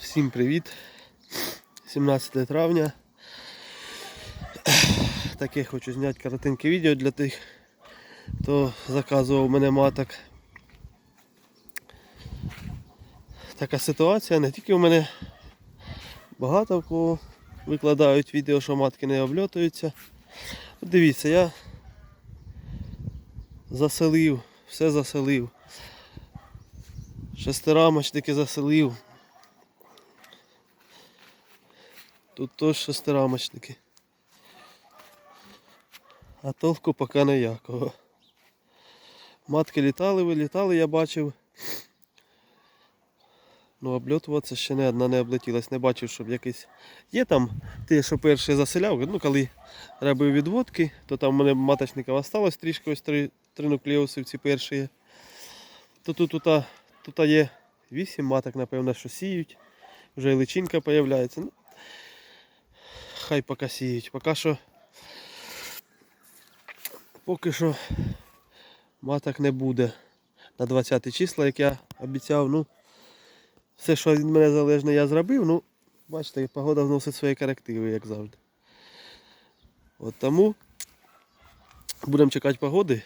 Всім привіт! 17 травня. Таке хочу зняти коротеньке відео для тих, хто заказував мене маток. Така ситуація, не тільки у мене багато в кого викладають відео, що матки не обльотуються. Дивіться, я заселив, все заселив. Шестирамочники заселив. Тут теж шестирамочники. А толку поки ніякого. Матки літали, вилітали, я бачив. Ну, обльотуватися ще не одна не облетілась, не бачив, щоб якийсь. Є там те, що перший заселяв, ну коли робив відводки, то там у мене маточників осталось трішки ось три, три нуклеуси ці перші. То тут, тут, тут, тут є вісім маток, напевно, що сіють. Вже і личинка з'являється. Ну, хай поки сіють. Поки що. Поки що маток не буде на 20 числа, як я обіцяв. Ну, все, що від мене залежне, я зробив. Ну, бачите, погода вносить свої корективи, як завжди. От тому будемо чекати погоди.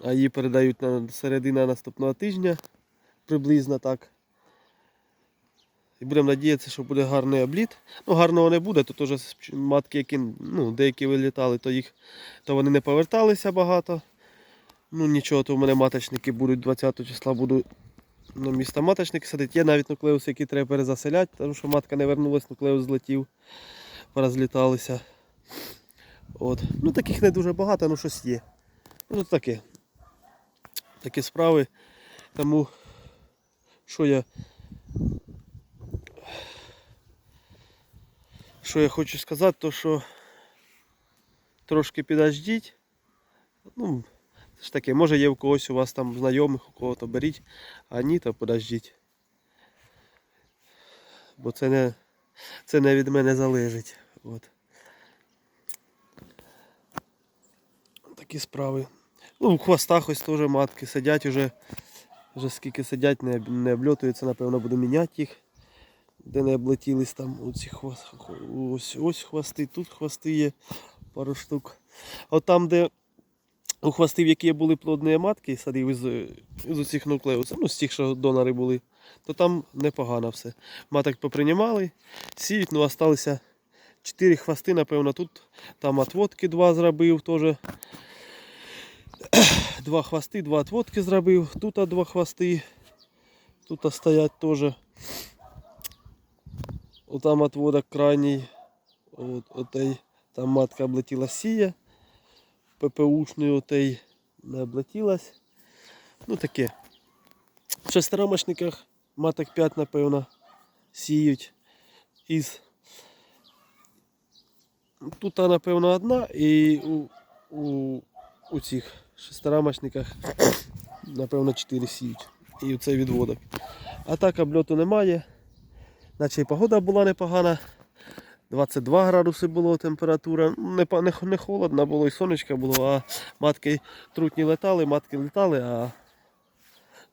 А її передають на середина наступного тижня, приблизно так. І будемо надіятися, що буде гарний обліт. Ну, гарного не буде, то теж матки, які ну, деякі вилітали, то їх то вони не поверталися багато. Ну нічого, то в мене маточники будуть 20 числа буду на місто маточники садити. Є навіть нуклеуси, які треба перезаселяти, тому що матка не вернулась, нуклеус злетів, порозліталися. От. Ну таких не дуже багато, ну щось є. Ну таке. Такі справи. Тому що я що я хочу сказати, то що трошки підождіть. Ну, це ж таке, може є у когось у вас там знайомих, у кого то беріть, а ні, то подождіть. Бо це не, це не від мене залежить. От. Такі справи. Ну, в хвостах ось теж матки сидять уже. Вже скільки сидять, не, не обльотуються, напевно, буду міняти їх. Де не облетілись там оці хвост, ось, ось хвости, тут хвости є пару штук. От там, де у хвостів, які були плодні матки, садив із, із усіх нуклеусів, ну з тих, що донори були, то там непогано все. Маток поприймали, сіють, ну осталися 4 хвости, напевно, тут там отводки два зробив теж. Два хвости, два отводки зробив, тут два хвости, тут стоять теж. Отам отводок крайній, от, отей, там матка облетіла сія, ППУшний отей не облетілась. Ну таке. В шестирамочниках маток 5, напевно, сіють із. Тут, напевно, одна і у, у, у цих шестирамочниках, напевно, 4 сіють. І цей відводок. А так обльоту немає. Наче і погода була непогана. 22 градуси було температура. Не, не, не холодно було, і сонечко було, а матки трутні летали, матки летали, а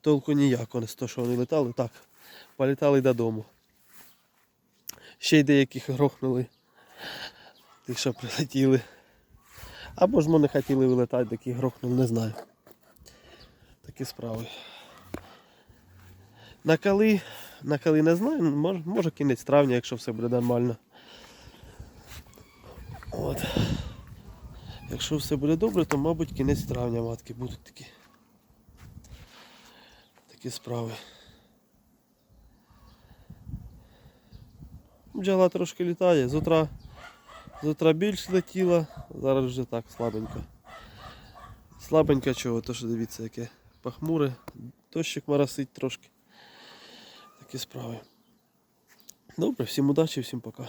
толку ніякого з того, що вони летали. Так, політали додому. Ще й деяких грохнули. Тих, що прилетіли. Або ж ми не хотіли вилетати, такі грохнули, не знаю. Такі справи. На коли, на коли не знаю, може, може кінець травня, якщо все буде нормально. От. Якщо все буде добре, то мабуть кінець травня матки будуть такі. Такі справи. Бджола трошки літає, з утра, з летіла, зараз вже так слабенько. Слабенько чого, то що дивіться, яке похмуре, дощик моросить трошки. Такі справи. Добре, всім удачі, всім пока.